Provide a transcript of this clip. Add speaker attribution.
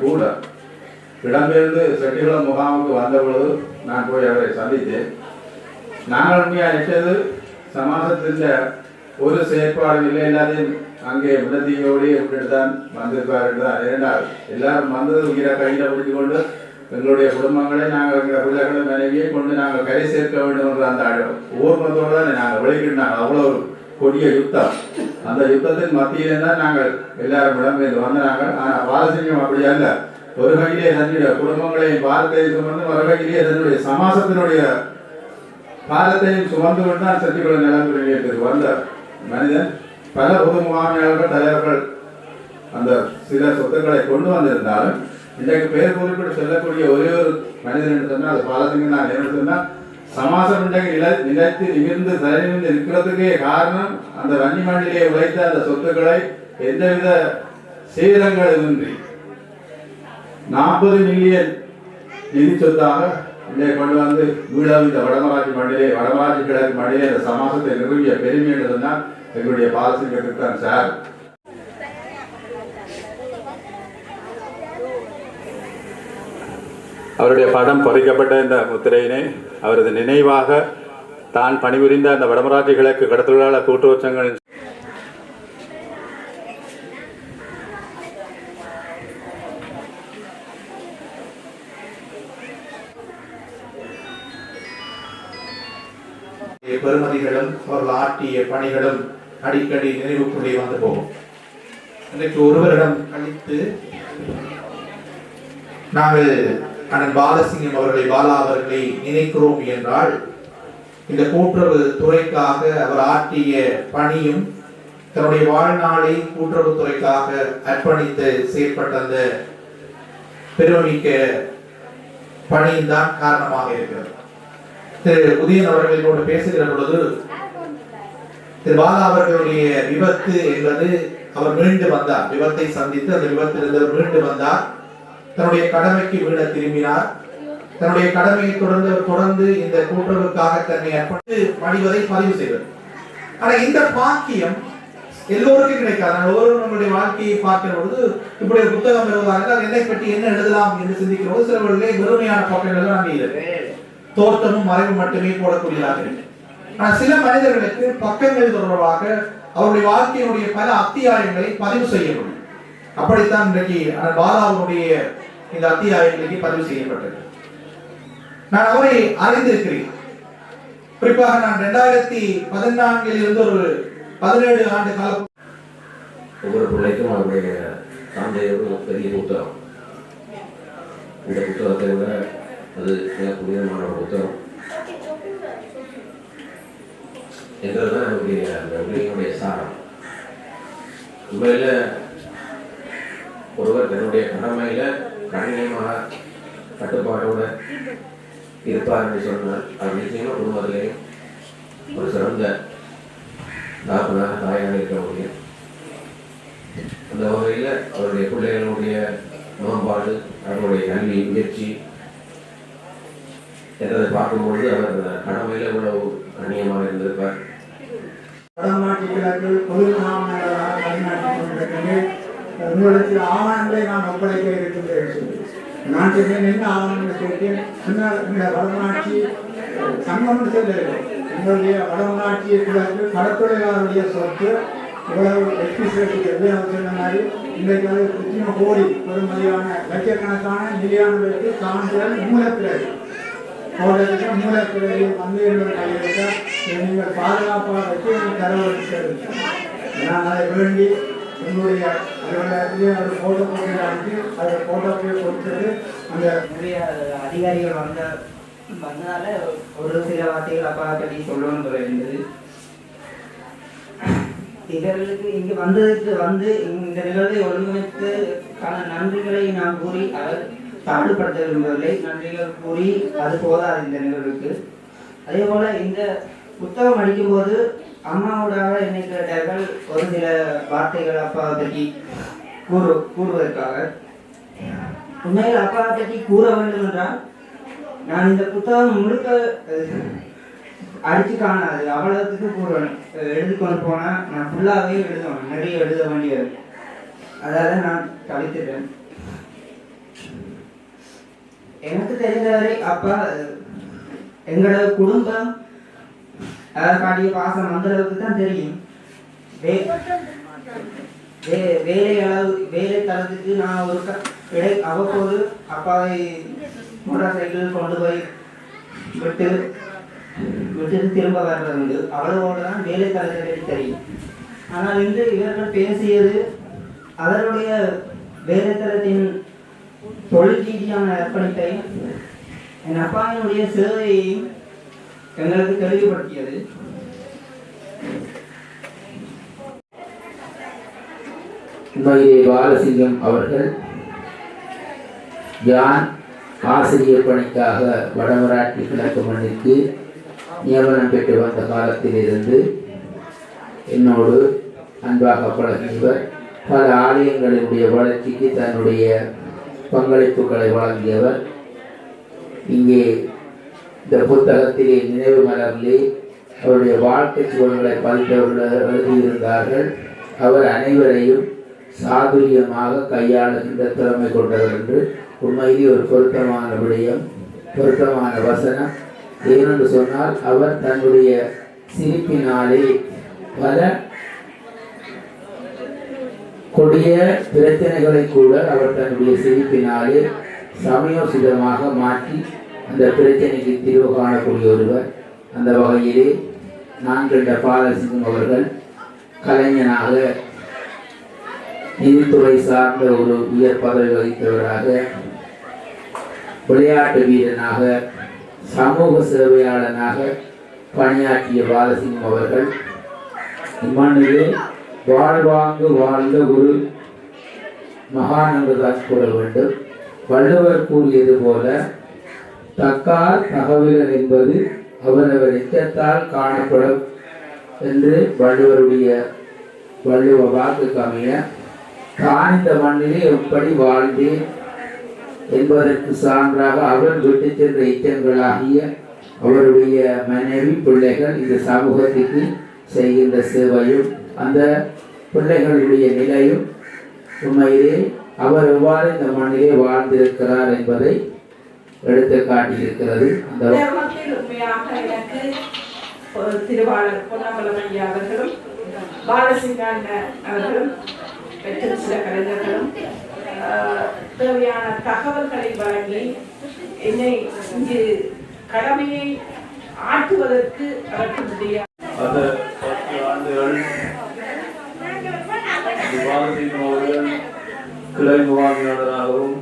Speaker 1: கூட இடம்பெயர்ந்து செட்டிகுளம் முகாமுக்கு வந்தபொழுது நான் போய் அவரை சந்தித்தேன். நாங்கள் உண்மையாக நினைத்தது சமாசத்தில் ஒரு செயற்பாடும் இல்லை எல்லாத்தையும் அங்கே விடத்தியோடு விட்டுட்டு தான் வந்திருப்பார் என்றுதான் இரண்டாவது எல்லாரும் வந்தது உயிரை கையில் பிடித்து கொண்டு எங்களுடைய குடும்பங்களை நாங்கள் எங்கள் பிள்ளைகளை மனைவியை கொண்டு நாங்கள் கரை சேர்க்க வேண்டும் என்ற அந்த ஊர்மத்தோடு தான் நாங்கள் விளைக்கிட்டு நாங்கள் அவ்வளோ கொடிய யுத்தம். அந்த யுத்தத்தின் மத்தியிலே தான் நாங்கள் எல்லாரும் இடம்பெயர்ந்து வந்தாங்க ஆனால் பாலசிங்கம் அப்படி அல்ல. ஒரு வகையிலே தன்னுடைய குடும்பங்களையும் பாரத்தையும் சுமந்து ஒரு கையிலே தன்னுடைய சமாசத்தினுடைய பாரத்தையும் சுமந்து கொண்டு தான் சத்திக்குள்ள நிலத்துறைக்கு வந்த மனிதன். பல பொதுமுகாமையாளர்கள் தலைவர்கள் அந்த சில சொத்துக்களை கொண்டு வந்திருந்தாலும் இன்றைக்கு பேர் குறிப்பிட்டு சொல்லக்கூடிய ஒரே ஒரு மனிதன் என்று சொன்னால் அது பாலசிங்கம் நான் சொன்னால் சமாசம் இன்றைக்கு நில நிலைத்து நிமிர்ந்து தலைநிமிர்ந்து இருக்கிறதுக்கே காரணம் அந்த வன்னி மண்டிலே உழைத்த அந்த சொத்துக்களை எந்தவித சேதங்களுமின்றி. நாற்பது மில்லியன் நிதி சொத்தாக இதை கொண்டு வந்து மீளவும் இந்த வடமராட்சி மண்டிலே வடமராட்சி கிழக்கு மண்டிலே அந்த சமாசத்தை நிறுவிய பெருமை என்று சொன்னால் எங்களுடைய பாலசிங்கத்துக்கு தான் சார் அவருடைய படம் பொறிக்கப்பட்ட இந்த முத்திரையினை அவரது நினைவாக தான் பணிபுரிந்த அந்த வடமராட்சி கிழக்கு கடத்தொழிலாளர் கூட்டுறவு சங்கங்களின்
Speaker 2: பெருமதிகளும் அவர்கள் ஆட்டிய பணிகளும் அடிக்கடி நினைவுக்குள்ளே வந்து போகும். இன்றைக்கு ஒருவரிடம் கழித்து நாங்கள் அண்ணன் பாலசிங்கம் அவர்களை பாலா அவர்களை நினைக்கிறோம் என்றால் இந்த கூட்டுறவு துறைக்காக அவர் ஆற்றிய பணியும் தன்னுடைய வாழ்நாளை கூட்டுறவு துறைக்காக அர்ப்பணித்து செயற்பட்ட அந்த பெருமிக்க பணியும் தான் காரணமாக இருக்கிறது. திரு உதயன் அவர்களோடு பேசுகிற பொழுது திரு பாலா அவர்களுடைய விபத்து என்பது அவர் மீண்டு வந்தார். விபத்தை சந்தித்து அந்த விபத்திலிருந்து அவர் மீண்டு வந்தார். தன்னுடைய கடமைக்கு வீட திரும்பினார். தன்னுடைய கடமையை தொடர்ந்து தொடர்ந்து இந்த கூட்டுறவுக்காக தன்னை அர்ப்பணித்து மடிவதை பதிவு செய்தது. ஆனா இந்த பாக்கியம் எல்லோருக்கும் கிடைக்காது. நான் ஒவ்வொரு நம்மளுடைய வாழ்க்கையை பார்க்கிற பொழுது இப்படி ஒரு புத்தகம் வருவதாக இருந்தால் என்னை பற்றி என்ன எழுதலாம் என்று சிந்திக்கிற போது சிலவர்களே வெறுமையான பக்கங்கள் அங்கே இருக்கு. தோற்றமும் மறைவு மட்டுமே போடக்கூடியதாக ஆனா சில மனிதர்களுக்கு பக்கங்கள் தொடர்பாக அவருடைய வாழ்க்கையினுடைய பல அத்தியாயங்களை பதிவு செய்ய முடியும். அப்படித்தான் இன்றைக்கு பாலாவுடைய இந்த அத்தியாயங்களுக்கு பதிவு செய்யப்பட்டது. நான் அவரை அறிந்திருக்கிறேன். குறிப்பாக நான் ரெண்டாயிரத்தி பதினான்கில் இருந்து ஒரு பதினேழு ஆண்டு காலம்
Speaker 3: ஒவ்வொரு பிள்ளைக்கும் அவருடைய தாந்தையோடு பெரிய புத்தகம். இந்த புத்தகத்தை விட அது மிக புனிதமான ஒரு புத்தகம். என்றதுதான் என்னுடைய அந்த சாரம். உண்மையில் ஒருவர் தன்னுடைய கடமையில கண்ணியமாக கட்டுப்பாட்டோட இருப்பார் என்று சொன்னால் அவர் நிச்சயமா குடும்பத்திலேயும் ஒரு சிறந்த தாப்பனாக தாயாக இருக்க முடியும். அந்த வகையில் அவருடைய பிள்ளைகளுடைய மேம்பாடு அவருடைய கல்வி முயற்சி என்றதை பார்க்கும்பொழுது அவர் கடமையில் இவ்வளவு கண்ணியமாக இருந்திருப்பார்.
Speaker 4: வடமாட்டி பொது கொண்டிருக்கிறேன் உங்களுக்கு ஆவணங்களை நான் ஒப்படைக்க இருக்கின்றேன் சொல்லி நான் சொன்னேன் என்ன ஆவணங்கள் கேட்டேன்? சொன்னால் இந்த வடமாட்சி சங்கம் சொல்லவில்லை உங்களுடைய வடமாட்சி கிழக்கு கடற்கொலையாளருடைய சொத்து இவ்வளவு எக்ஸிஸ்டிக்கிறது அவர் சொன்ன மாதிரி இன்றைக்கு அது எத்தனையோ கோடி பெருமதியான லட்சக்கணக்கான மில்லியானவருக்கு சான்றிதழ் மூலப்பிறகு அவர்களுக்கு மூலப்பிறகு வந்து என்னோட கையெழுத்த நீங்கள் பாதுகாப்பாக வச்சு எனக்கு தரவழைத்து நான் அதை வேண்டி என்னுடைய அலுவலகத்திலே அந்த போட்டோ போட்டு அனுப்பி அதை போட்டோ போய் கொடுத்தது அந்த
Speaker 5: நிறைய அதிகாரிகள் வந்த வந்தனால ஒரு சில வார்த்தைகள் அப்பா கட்டி சொல்லணும்னு இருந்தது இவர்களுக்கு இங்கு வந்ததுக்கு வந்து இந்த நிகழ்வை பல நன்றிகளை நான் கூறி அவர் தாழ்படுத்த விரும்பவில்லை. நன்றிகள் கூறி அது போதாது இந்த நிகழ்வுக்கு. அதே போல இந்த புத்தகம் அடிக்கும்போது அம்மாவோடாக என்னை கேட்டார்கள். ஒரு சில வார்த்தைகள் அப்பாவை பற்றி கூறு கூறுவதற்காக. உண்மையில் அப்பாவை பற்றி கூற வேண்டும் என்றால் நான் இந்த புத்தகம் முழுக்க அடித்து அடிச்சு காணாது. அவ்வளவுக்கு கூறுவேன். எழுதி கொண்டு போனா நான் ஃபுல்லாவே எழுதுவேன். நிறைய எழுத வேண்டியது அதால நான் தவித்துட்டேன். எனக்கு தெரிந்தவரை அப்பா எங்களோட குடும்பம் அதை காட்டிய பாசம் அந்த அளவுக்கு தான் தெரியும். வே- வே- வேலை அளவு வேலை தளத்துக்கு நான் ஒரு இடை அவ்வப்போது அப்பாவை மோட்டார் சைக்கிள் கொண்டு போய் விட்டு விட்டு திரும்ப வர்றது உண்டு. அவ்வளவோடு தான் வேலை தளத்தை பற்றி தெரியும். ஆனால் இன்று இவர்கள் பேசியது அவருடைய வேலை தளத்தின் தொழில் ரீதியான அர்ப்பணிப்பையும் என் அப்பாவினுடைய சேவையையும் எங்களுக்கு தெளிவுபடுத்தியது
Speaker 6: உண்மையிலே பாலசிங்கம் அவர்கள் யான் ஆசிரியர் பணிக்காக வடமராட்சி கிழக்கு மண்ணிற்கு நியமனம் பெற்று வந்த காலத்திலிருந்து என்னோடு அன்பாக பழகியவர். பல ஆலயங்களினுடைய வளர்ச்சிக்கு தன்னுடைய பங்களிப்புகளை வழங்கியவர். இங்கே இந்த புத்தகத்திலே நினைவு மலர்லே அவருடைய வாழ்க்கை சூழல்களை பதித்தவர்கள் எழுதியிருந்தார்கள். அவர் அனைவரையும் சாதுரியமாக கையாளுகின்ற திறமை கொண்டவர் என்று உண்மையிலே ஒரு பொருத்தமான விடயம் பொருத்தமான வசனம். ஏனென்று சொன்னால் அவர் தன்னுடைய சிரிப்பினாலே பல கொடிய பிரச்சனைகளை கூட அவர் தன்னுடைய சிரிப்பினாலே சமயோசிதமாக மாற்றி அந்த பிரச்சனைக்கு தீர்வு காணக்கூடிய ஒருவர் அந்த வகையிலே நான் கண்ட பாலசிங்கம் அவர்கள் கலைஞனாக நிதித்துறை சார்ந்த ஒரு உயர் பதவி வகித்தவராக விளையாட்டு வீரனாக சமூக சேவையாளனாக பணியாற்றிய பாலசிங்கம் அவர்கள் இம்மண்ணிலே வாழ்வாங்கு வாழ்ந்த ஒரு மகான் என்றுதான் கூற வேண்டும். வள்ளுவர் கூறியது போல தக்கார் தகவலர் என்பது அவரவர் எச்சத்தால் காணப்படும் என்று வள்ளுவருடைய வள்ளுவ வாக்குக்கு அமைய தான் இந்த மண்ணிலே எப்படி வாழ்ந்தேன்? என்பதற்கு சான்றாக அவர் விட்டு சென்ற இச்சங்களாகிய அவருடைய மனைவி பிள்ளைகள் இந்த சமூகத்துக்கு செய்கின்ற சேவையும் அந்த பிள்ளைகளுடைய நிலையும் உண்மையிலே அவர் எவ்வாறு இந்த மண்ணிலே வாழ்ந்திருக்கிறார் என்பதை எடுத்து காட்டியிருக்கிறது அந்த
Speaker 7: உண்மையாக எனக்கு திருவாளர் பொன்னமலம் ஐயா அவர்களும் பாலசிங்காண்ட அவர்களும் மற்றும் சில கலைஞர்களும் ஆஹ், தேவையான தகவல்களை வழங்கி என்னை இங்கு கடமையை ஆற்றுவதற்கு அவர்களுடைய
Speaker 1: அந்த பத்து ஆண்டுகள் விவாதத்தின் அவர்கள் கிளை முகாமியாளராகவும்